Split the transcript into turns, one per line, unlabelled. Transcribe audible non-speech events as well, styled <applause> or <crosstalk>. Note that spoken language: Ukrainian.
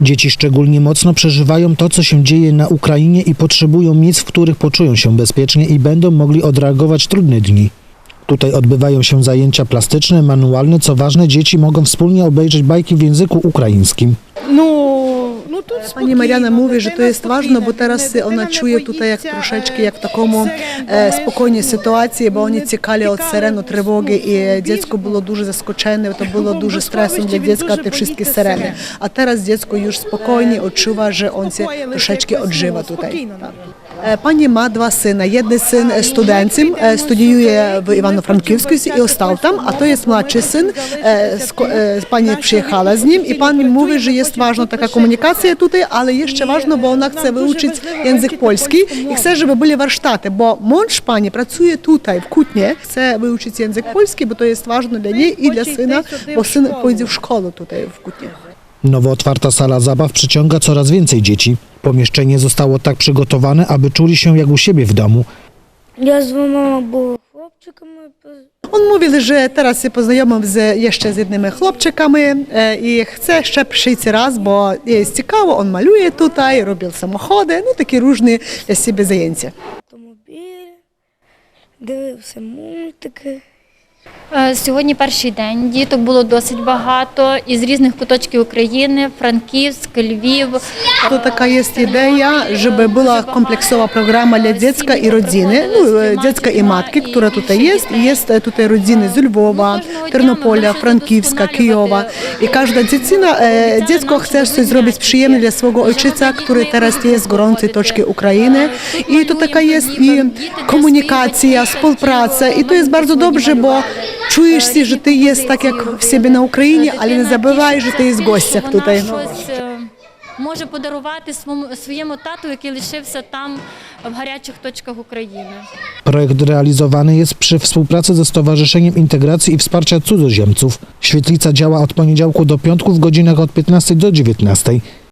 Dzieci szczególnie mocno przeżywają to, co się dzieje na Ukrainie i potrzebują miejsc, w których poczują się bezpiecznie i będą mogli odreagować trudne dni. Tutaj odbywają się zajęcia plastyczne, manualne, co ważne, dzieci mogą wspólnie obejrzeć bajki w języku ukraińskim.
No. Пані Мар'яна mówi, że to jest ważne, bo teraz вона чує тут як трошечки як в такому е, спокійній ситуації, бо вони тікали від сирену тривоги, і дитятко було дуже заскочене, то <laughs> було дуже стресом для дитятка ті всі сирени. А зараз дитятко już spokojnie odczuwa, że on się troszeczkę odżywa tutaj. Tak. Е, Пані dwa syna. Jeden syn studencem, e, studiuje w Івано-Франківську і остав там, а то jest młodszy syn. E, sko- e, Pani przyjechała z nim i pani mówi, że jest tutaj, ale jeszcze ważne, bo ona chce wyuczyć język polski i chce, żeby byli warsztaty, bo mąż pani pracuje tutaj, w Kutnie, chce wyuczyć język polski, bo to jest ważne dla niej i dla syna, bo syn pójdzie w szkołę tutaj w Kutnie.
Nowo otwarta sala zabaw przyciąga coraz więcej dzieci. Pomieszczenie zostało tak przygotowane, aby czuli się jak u siebie w domu.
Ja z mamą było хлопчиками.
Teraz się poznajomив z, jeszcze z jednymi chłopczykami e, i chce ще przyjść raz, bo jest ciekawo, on maluje tutaj, robił samochody, no takie różne dla siebie zajęcia.
Автомобіль, дивився мультики.
Е, Сьогодні перший день. Діток було досить багато із різних куточків України: Франківськ, Львів.
Żeby była kompleksowa programa dla dziecka i rodziny, no, e, dziecka i matki, która tutaj jest. I jest e, tutaj rodziny z Lwowa, Ternopola, Frankiwska, Kijowa. I każda dziecina, e, dziecko chce coś zrobić przyjemne dla swojego ojczyca, który teraz jest w gorącej toczce Ukrainy. I to taka jest i komunikacja, współpraca. I to jest bardzo dobrze, bo czujesz się, że ty jest tak jak w siebie na Україні, але не забувай, що ти є в гостях тут.
щось е, може подарувати своєму, своєму тату, який лишився там в гарячих точках України.
Projekt realizowany jest przy współpracy ze Stowarzyszeniem Integracji i Wsparcia Cudzoziemców. Świetlica działa od poniedziałku do piątku w godzinach od 15 do 19.